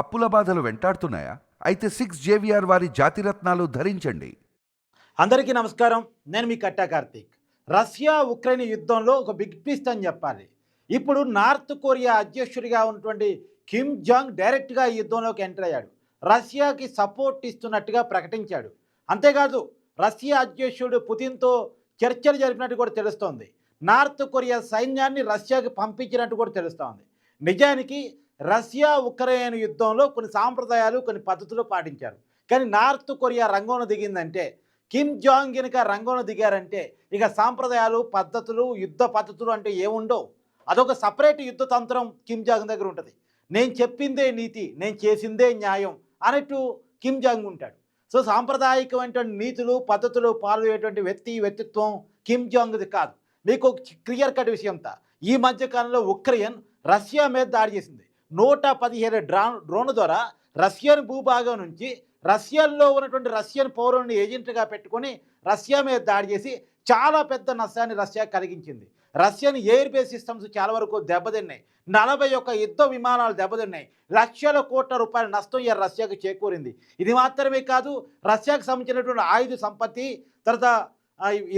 అప్పుల బాధలు వెంటాడుతున్నాయా? అయితే సిక్స్ జేవిఆర్ వారి జాతిరత్నాలు ధరించండి. అందరికీ నమస్కారం. నేను మీ కట్టా కార్తీక్. రష్యా ఉక్రెయిన్ యుద్ధంలో ఒక బిగ్ ట్విస్ట్ అని చెప్పాలి. ఇప్పుడు నార్త్ కొరియా అధ్యక్షుడిగా ఉన్నటువంటి కిమ్ జాంగ్ డైరెక్ట్గా ఈ యుద్ధంలోకి ఎంటర్ అయ్యాడు. రష్యాకి సపోర్ట్ ఇస్తున్నట్టుగా ప్రకటించాడు. అంతేకాదు రష్యా అధ్యక్షుడు పుతిన్తో చర్చలు జరిపినట్టు కూడా తెలుస్తోంది. నార్త్ కొరియా సైన్యాన్ని రష్యాకి పంపించినట్టు కూడా తెలుస్తోంది. నిజానికి రష్యా ఉక్రెయిన్ యుద్ధంలో కొన్ని సాంప్రదాయాలు కొన్ని పద్ధతులు పాటించారు. కానీ నార్త్ కొరియా రంగంలో దిగిందంటే కిమ్ జాంగ్ కనుక రంగంలో దిగారంటే ఇక సాంప్రదాయాలు పద్ధతులు యుద్ధ పద్ధతులు అంటే ఏముండవు. అదొక సపరేట్ యుద్ధ తంత్రం కిమ్ జాంగ్ దగ్గర ఉంటుంది. నేను చెప్పిందే నీతి నేను చేసిందే న్యాయం అన్నట్టు కిమ్ జాంగ్ ఉంటాడు. సో సాంప్రదాయకమైనటువంటి నీతులు పద్ధతులు పాల్గొనేటువంటి వ్యక్తి వ్యక్తిత్వం కిమ్ జాంగ్ది కాదు. మీకు ఒక క్లియర్ కట్ విషయంతా ఈ మధ్యకాలంలో ఉక్రెయిన్ రష్యా మీద దాడి చేసింది. నూట పదిహేడు డ్రా డ్రోన్ ద్వారా రష్యన్ భూభాగం నుంచి రష్యాలో ఉన్నటువంటి రష్యన్ పౌరుల్ని ఏజెంట్గా పెట్టుకొని రష్యా మీద దాడి చేసి చాలా పెద్ద నష్టాన్ని రష్యా కలిగించింది. రష్యన్ ఎయిర్ బేస్ సిస్టమ్స్ చాలా వరకు దెబ్బతిన్నాయి. నలభై ఒక్క యుద్ధ విమానాలు దెబ్బతిన్నాయి. లక్షల కోట్ల రూపాయల నష్టం ఈ రష్యాకు చేకూరింది. ఇది మాత్రమే కాదు రష్యాకు సంబంధించినటువంటి ఆయుధ సంపత్తి తర్వాత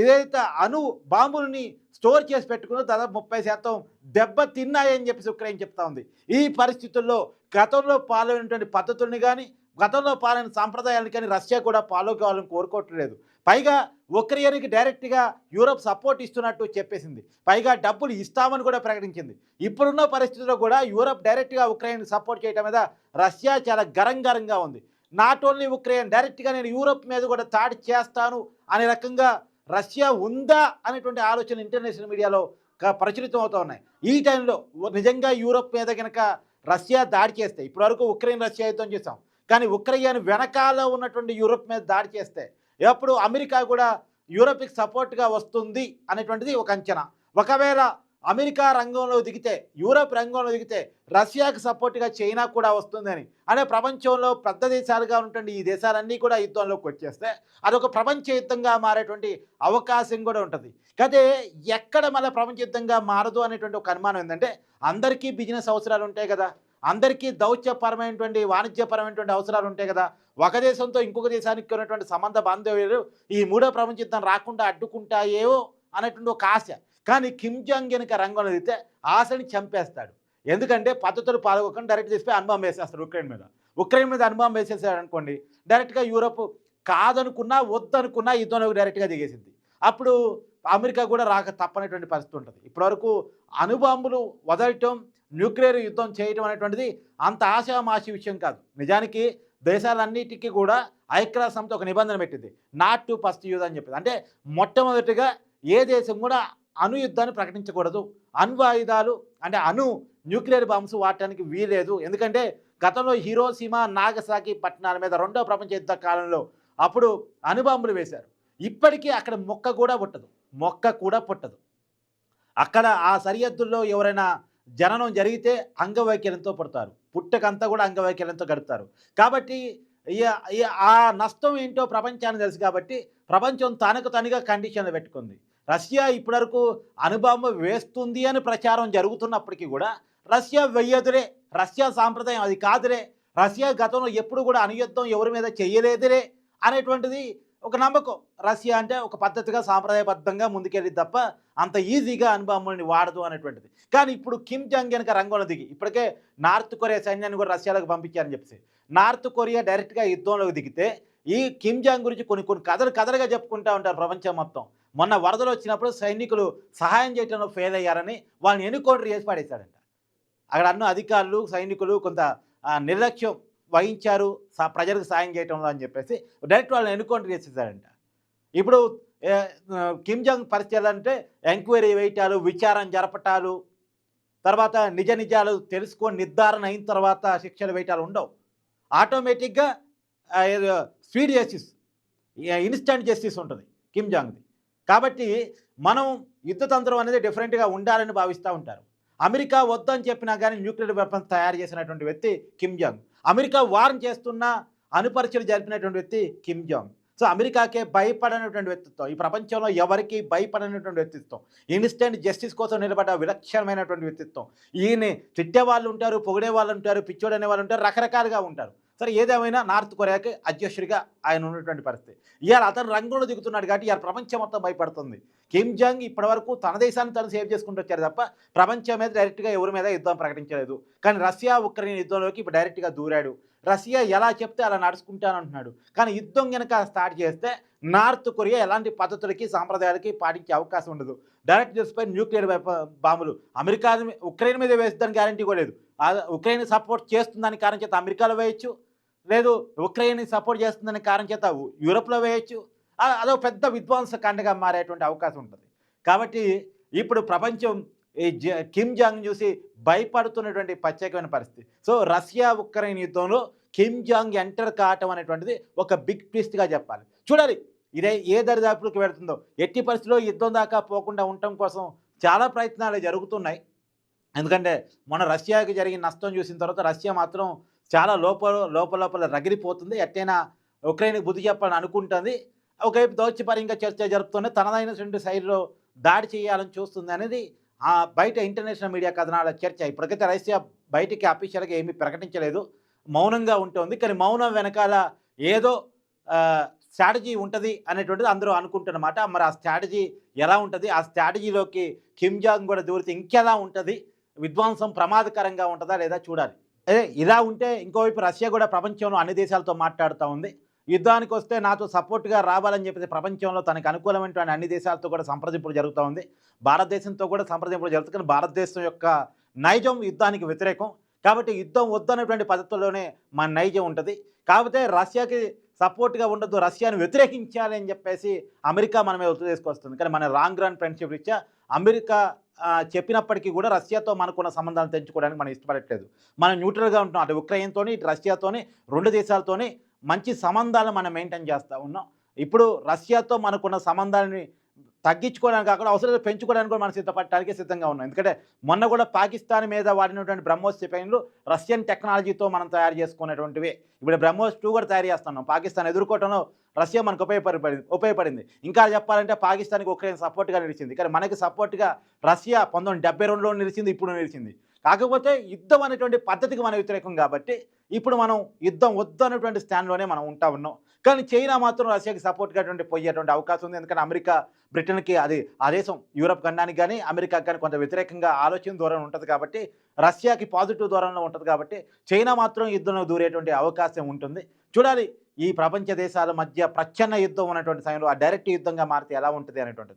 ఏదైతే అణు బాంబులని స్టోర్ చేసి పెట్టుకున్నో దాదాపు ముప్పై శాతం దెబ్బ తిన్నాయని చెప్పేసి ఉక్రెయిన్ చెప్తా ఉంది. ఈ పరిస్థితుల్లో గతంలో పాల్గొనేటువంటి పద్ధతుల్ని కానీ గతంలో పాలైన సాంప్రదాయాలను కానీ రష్యా కూడా ఫాలో కావాలని కోరుకోవట్లేదు. పైగా ఉక్రెయిన్కి డైరెక్ట్గా యూరోప్ సపోర్ట్ ఇస్తున్నట్టు చెప్పేసింది. పైగా డబ్బులు ఇస్తామని కూడా ప్రకటించింది. ఇప్పుడున్న పరిస్థితుల్లో కూడా యూరోప్ డైరెక్ట్గా ఉక్రెయిన్ సపోర్ట్ చేయడం మీద రష్యా చాలా గరంగరంగా ఉంది. నాట్ ఓన్లీ ఉక్రెయిన్ డైరెక్ట్గా నేను యూరోప్ మీద కూడా తాడి చేస్తాను అనే రకంగా రష్యా ఉందా అనేటువంటి ఆలోచన ఇంటర్నేషనల్ మీడియాలో ప్రచురితం అవుతూ ఉన్నాయి. ఈ టైంలో నిజంగా యూరోప్ మీద కనుక రష్యా దాడి చేస్తే ఇప్పటివరకు ఉక్రెయిన్ రష్యా యుద్ధం చేసాం కానీ ఉక్రెయిన్ వెనకాల ఉన్నటువంటి యూరోప్ మీద దాడి చేస్తే ఎప్పుడు అమెరికా కూడా యూరోప్కి సపోర్ట్గా వస్తుంది అనేటువంటిది ఒక అంచనా. ఒకవేళ అమెరికా రంగంలో దిగితే యూరప్ రంగంలో దిగితే రష్యాకు సపోర్ట్గా చైనా కూడా వస్తుందని. అనే ప్రపంచంలో పెద్ద దేశాలుగా ఉన్నటువంటి ఈ దేశాలన్నీ కూడా యుద్ధంలోకి వచ్చేస్తే అదొక ప్రపంచ యుద్ధంగా మారేటువంటి అవకాశం కూడా ఉంటుంది. కాదే ఎక్కడ మళ్ళీ ప్రపంచ యుద్ధంగా మారదు అనేటువంటి ఒక అనుమానం ఏంటంటే అందరికీ బిజినెస్ అవసరాలు ఉంటాయి కదా. అందరికీ దౌత్యపరమైనటువంటి వాణిజ్యపరమైనటువంటి అవసరాలు ఉంటాయి కదా. ఒక దేశంతో ఇంకొక దేశానికి ఉన్నటువంటి సంబంధ బాంధవ్యాలు ఈ మూడో ప్రపంచ యుద్ధం రాకుండా అడ్డుకుంటాయేవో అనేటువంటి ఒక ఆశ. కానీ కిమ్ జాంగ్ కనుక రంగంలో దిగితే ఆశని చంపేస్తాడు. ఎందుకంటే పద్ధతులు పాల్గొకుండా డైరెక్ట్ తీసిపోయి అనుభవం వేసేస్తాడు ఉక్రెయిన్ మీద. ఉక్రెయిన్ మీద అనుభవం వేసేసాడు అనుకోండి డైరెక్ట్గా యూరోప్ కాదనుకున్నా వద్దనుకున్నా యుద్ధంలోకి డైరెక్ట్గా దిగేసింది. అప్పుడు అమెరికా కూడా రాక తప్పనటువంటి పరిస్థితి ఉంటుంది. ఇప్పటివరకు అణుబాంబులు వదలటం న్యూక్లియర్ యుద్ధం చేయటం అనేటువంటిది అంత ఆశామాషి విషయం కాదు. నిజానికి దేశాలన్నిటికీ కూడా ఐక్యరాజ్య సంస్థ ఒక నిబంధన పెట్టింది. నాట్ టు ఫస్ట్ యూజ్ అని చెప్పింది. అంటే మొట్టమొదటిగా ఏ దేశం కూడా అణు యుద్ధాన్ని ప్రకటించకూడదు. అణ్వాయుధాలు అంటే అణు న్యూక్లియర్ బాంబ్స్ వాడటానికి వీలేదు ఎందుకంటే గతంలో హీరోసీమా నాగసాకి పట్టణాల మీద రెండో ప్రపంచ యుద్ధ కాలంలో అప్పుడు అణుబాంబులు వేశారు. ఇప్పటికీ అక్కడ మొక్క కూడా పుట్టదు. మొక్క కూడా పుట్టదు. అక్కడ ఆ సరిహద్దుల్లో ఎవరైనా జననం జరిగితే అంగవైకల్యంతో పుడతారు. పుట్టకంతా కూడా అంగవైకల్యంతో గడుపుతారు. కాబట్టి ఆ నష్టం ఏంటో ప్రపంచానికి తెలుసు కాబట్టి ప్రపంచం తనకు తనుగా కండిషన్లు పెట్టుకుంది. రష్యా ఇప్పటివరకు అణుబాంబు వేస్తుంది అని ప్రచారం జరుగుతున్నప్పటికీ కూడా రష్యా వెయ్యదులే రష్యా సాంప్రదాయం అది కాదులే రష్యా గతంలో ఎప్పుడు కూడా అణుయుద్ధం ఎవరి మీద చేయలేదులే అనేటువంటిది ఒక నమ్మకం. రష్యా అంటే ఒక పద్ధతిగా సాంప్రదాయబద్ధంగా ముందుకెళ్ళి తప్ప అంత ఈజీగా అణుబాంబుల్ని వాడదు అనేటువంటిది. కానీ ఇప్పుడు కిమ్ జాంగ్ కనుక రంగంలో దిగి ఇప్పటికే నార్త్ కొరియా సైన్యాన్ని కూడా రష్యాలోకి పంపించారని చెప్పేసి నార్త్ కొరియా డైరెక్ట్గా యుద్ధంలోకి దిగితే ఈ కిమ్ జాంగ్ గురించి కొన్ని కొన్ని కథలు కథలుగా చెప్పుకుంటూ ఉంటారు ప్రపంచం మొత్తం. మొన్న వరదలు వచ్చినప్పుడు సైనికులు సహాయం చేయడంలో ఫెయిల్ అయ్యారని వాళ్ళని ఎన్నుకోండి చేసి పాడేశాడంట. అక్కడ అన్న అధికారులు సైనికులు కొంత నిర్లక్ష్యం వహించారు ప్రజలకు సాయం చేయటంలో అని చెప్పేసి డైరెక్ట్ వాళ్ళని ఎన్నుకౌంటర్ చేసేసాడంట ఇప్పుడు కిమ్ జాంగ్ పరిస్థితి అంటే ఎంక్వైరీ వేయటాలు విచారం జరపటాలు తర్వాత నిజ నిజాలు తెలుసుకొని నిర్ధారణ అయిన తర్వాత శిక్షలు వేయటాలు ఉండవు. ఆటోమేటిక్గా స్పీడ్ జస్టిస్ ఇన్స్టంట్ జస్టిస్ ఉంటుంది కిమ్ జాంగ్ది. కాబట్టి మనం యుద్ధతంత్రం అనేది డిఫరెంట్గా ఉండాలని భావిస్తూ ఉంటారు. అమెరికా వద్దని చెప్పినా కానీ న్యూక్లియర్ వెపన్స్ తయారు చేసినటువంటి వ్యక్తి కిమ్ జాంగ్. అమెరికా వారం చేస్తున్న అనుపరీక్షలు జరిపినటువంటి వ్యక్తి కిమ్ జాంగ్. సో అమెరికాకే భయపడనటువంటి వ్యక్తిత్వం ఈ ప్రపంచంలో ఎవరికి భయపడనటువంటి వ్యక్తిత్వం ఇన్స్టెంట్ జస్టిస్ కోసం నిలబడ్డ విలక్షణమైనటువంటి వ్యక్తిత్వం. ఈయన్ని తిట్టే వాళ్ళు ఉంటారు పొగిడే వాళ్ళు ఉంటారు పిచ్చోడనే వాళ్ళు ఉంటారు రకరకాలుగా ఉంటారు. సరే ఏదేమైనా నార్త్ కొరియాకి అధ్యక్షుడిగా ఆయన ఉన్నటువంటి పరిస్థితి. ఇవాళ అతను రంగంలో దిగుతున్నాడు కాబట్టి ఇవాళ ప్రపంచం మొత్తం భయపడుతుంది. కిమ్ జాంగ్ ఇప్పటివరకు తన దేశాన్ని తను సేవ్ చేసుకుంటూ వచ్చారు తప్ప ప్రపంచం మీద డైరెక్ట్గా ఎవరి మీద యుద్ధం ప్రకటించలేదు. కానీ రష్యా ఉక్రెయిన్ యుద్ధంలోకి ఇప్పుడు డైరెక్ట్గా దూరాడు. రష్యా ఎలా చెప్తే అలా నడుచుకుంటానంటున్నాడు కానీ యుద్ధం కనుక స్టార్ట్ చేస్తే నార్త్ కొరియా ఎలాంటి పద్ధతులకి సాంప్రదాయాలకి పాటించే అవకాశం ఉండదు. డైరెక్ట్ చూసిపోయి న్యూక్లియర్ బాంబులు. అమెరికా ఉక్రెయిన్ మీద వేస్తుందని గ్యారంటీ కూడా లేదు. ఉక్రెయిన్ సపోర్ట్ చేస్తుందని కారణం చేత అమెరికాలో వేయచ్చు. లేదు ఉక్రెయిన్ సపోర్ట్ చేస్తుందని కారణం చేత యూరప్లో వేయచ్చు. అదో పెద్ద విధ్వంసకాండగా మారేటువంటి అవకాశం ఉంటుంది. కాబట్టి ఇప్పుడు ప్రపంచం ఈ జ కిమ్ జాంగ్ చూసి భయపడుతున్నటువంటి ప్రత్యేకమైన పరిస్థితి. సో రష్యా ఉక్రెయిన్ యుద్ధంలో కిమ్ జాంగ్ ఎంటర్ కావటం అనేటువంటిది ఒక బిగ్ ట్విస్ట్గా చెప్పాలి. చూడాలి ఇదే ఏ దరిదాపులకు వెళుతుందో. ఎట్టి పరిస్థితిలో యుద్ధం దాకా పోకుండా ఉండటం కోసం చాలా ప్రయత్నాలు జరుగుతున్నాయి. ఎందుకంటే మన రష్యాకి జరిగిన నష్టం చూసిన తర్వాత రష్యా మాత్రం చాలా లోపల లోపల లోపల రగిలిపోతుంది. ఎట్టైనా ఉక్రెయిన్కి బుద్ధి చెప్పాలని అనుకుంటుంది. ఒకవైపు దౌత్యపరంగా చర్చ జరుపుతూనే తనదైనటువంటి శైలిలో దాడి చేయాలని చూస్తుంది అనేది ఆ బయట ఇంటర్నేషనల్ మీడియా కథనాల చర్చ. ఇప్పటికైతే రష్యా బయటికి అఫీషియల్గా ఏమీ ప్రకటించలేదు. మౌనంగా ఉంటుంది. కానీ మౌనం వెనకాల ఏదో స్ట్రాటజీ ఉంటుంది అనేటువంటిది అందరూ అనుకుంటున్నమాట. మరి ఆ స్ట్రాటజీ ఎలా ఉంటుంది? ఆ స్ట్రాటజీలోకి కిమ్ జాంగ్ కూడా దూరితే ఇంకెలా ఉంటుంది? విధ్వంసం ప్రమాదకరంగా ఉంటుందా లేదా చూడాలి. అదే ఇలా ఉంటే ఇంకోవైపు రష్యా కూడా ప్రపంచంలో అన్ని దేశాలతో మాట్లాడుతూ ఉంది. యుద్ధానికి వస్తే నాతో సపోర్ట్గా రావాలని చెప్పేసి ప్రపంచంలో తనకు అనుకూలమైనటువంటి అన్ని దేశాలతో కూడా సంప్రదింపులు జరుగుతూ ఉంది. భారతదేశంతో కూడా సంప్రదింపులు జరుగుతుంది. భారతదేశం యొక్క నైజం యుద్ధానికి వ్యతిరేకం. కాబట్టి యుద్ధం వద్దన్నటువంటి పద్ధతిలోనే మన నైజం ఉంటుంది. కాకపోతే రష్యాకి సపోర్ట్గా ఉండదు రష్యాను వ్యతిరేకించాలి అని చెప్పేసి అమెరికా మన మీద ఒత్తిడి తీసుకొస్తుంది. కానీ మన రాంగ్ రన్ ఫ్రెండ్షిప్ రీత్యా అమెరికా చెప్పినప్పటికీ కూడా రష్యాతో మనకున్న సంబంధాలు తెంచుకోవడానికి మనం ఇష్టపడట్లేదు. మనం న్యూట్రల్గా ఉంటున్నాం. అటు ఉక్రెయిన్తోని ఇటు రష్యాతోని రెండు దేశాలతోని మంచి సంబంధాలు మనం మెయింటైన్ చేస్తూ ఉన్నాం. ఇప్పుడు రష్యాతో మనకున్న సంబంధాలని తగ్గించుకోవడానికి కాకుండా అవసరం పెంచుకోవడానికి కూడా మనం సిద్ధపడటానికి సిద్ధంగా ఉన్నాం. ఎందుకంటే మొన్న కూడా పాకిస్తాన్ మీద వాడినటువంటి బ్రహ్మోస్ క్షిపణులు రష్యన్ టెక్నాలజీతో మనం తయారు చేసుకునేటువంటివి. ఇప్పుడు బ్రహ్మోస్ టూ కూడా తయారు చేస్తున్నాం. పాకిస్తాన్ ఎదుర్కోవటంలో రష్యా మనకు ఉపయోగపడింది ఉపయోగపడింది. ఇంకా చెప్పాలంటే పాకిస్తాన్కి ఉక్రెయిన్ సపోర్ట్గా నిలిచింది. కానీ మనకి సపోర్ట్గా రష్యా పంతొమ్మిది డెబ్బై రెండులో నిలిచింది ఇప్పుడు నిలిచింది. కాకపోతే యుద్ధం అనేటువంటి పద్ధతికి మన వ్యతిరేకం కాబట్టి ఇప్పుడు మనం యుద్ధం వద్దు అనేటువంటి స్టాండ్లోనే మనం ఉంటా ఉన్నాం. కానీ చైనా మాత్రం రష్యాకి సపోర్ట్గా అటువంటి పోయేటువంటి అవకాశం ఉంది. ఎందుకంటే అమెరికా బ్రిటన్కి అది ఆ దేశం యూరప్ ఖండానికి కానీ అమెరికాకి కానీ కొంత వ్యతిరేకంగా ఆలోచన దూరం ఉంటుంది కాబట్టి రష్యాకి పాజిటివ్ దూరంలో ఉంటుంది కాబట్టి చైనా మాత్రం యుద్ధంలో దూరేటువంటి అవకాశం ఉంటుంది. చూడాలి. ఈ ప్రపంచ దేశాల మధ్య ప్రచ్ఛన్న యుద్ధం ఉన్నటువంటి సమయంలో ఆ డైరెక్ట్ యుద్ధంగా మారితే ఎలా ఉంటుంది అనేటువంటిది.